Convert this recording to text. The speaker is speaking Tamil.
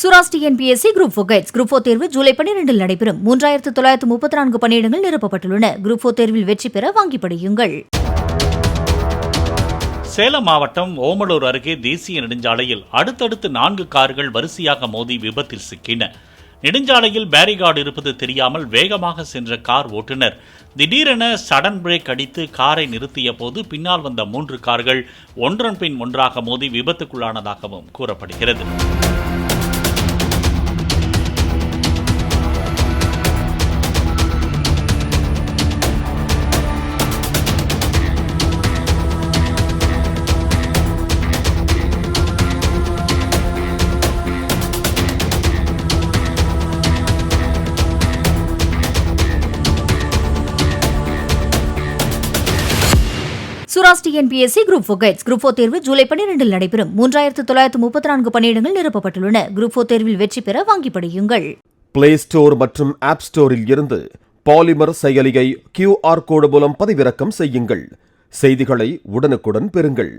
Sura's TNPSC group four guides group four தேர்வு ஜூலை பன்னிரெண்டில் நடைபெறும். மூன்றாயிரத்து தொள்ளாயிரத்து முப்பத்தி நான்கு பணியிடங்கள் நிரப்பப்பட்டுள்ளன. குரூப் ஃபோர் தேர்வில் வெற்றி பெற வாங்கி படியுங்கள். சேலம் மாவட்டம் ஓமலூர் அருகே தேசிய நெடுஞ்சாலையில் அடுத்தடுத்து நான்கு கார்கள் வரிசையாக மோதி விபத்தில் சிக்கின. நெடுஞ்சாலையில் பேரிகார்டு இருப்பது தெரியாமல் வேகமாக சென்ற கார் ஓட்டுநர். திடீரென சடன் பிரேக் அடித்து காரை நிறுத்திய போது பின்னால் வந்த மூன்று கார்கள் ஒன்றன் பின் ஒன்றாக மோதி விபத்துக்குள்ளானதாகவும் கூறப்படுகிறது. Sura's TNPSC group four guides group four தேர்வு ஜூலை பன்னிரெண்டில் நடைபெறும். மூன்றாயிரத்து தொள்ளாயிரத்து முப்பத்தி நான்கு பணியிடங்கள் நிரப்பப்பட்டுள்ளன. குரூப் ஃபோர் தேர்வில் வெற்றி பெற வாங்கி படியுங்கள். பிளே ஸ்டோர் மற்றும் ஆப் ஸ்டோரில் இருந்து பாலிமர் செயலியை கியூஆர் கோடு மூலம் பதிவிறக்கம் செய்யுங்கள். செய்திகளை உடனுக்குடன் பெறுங்கள்.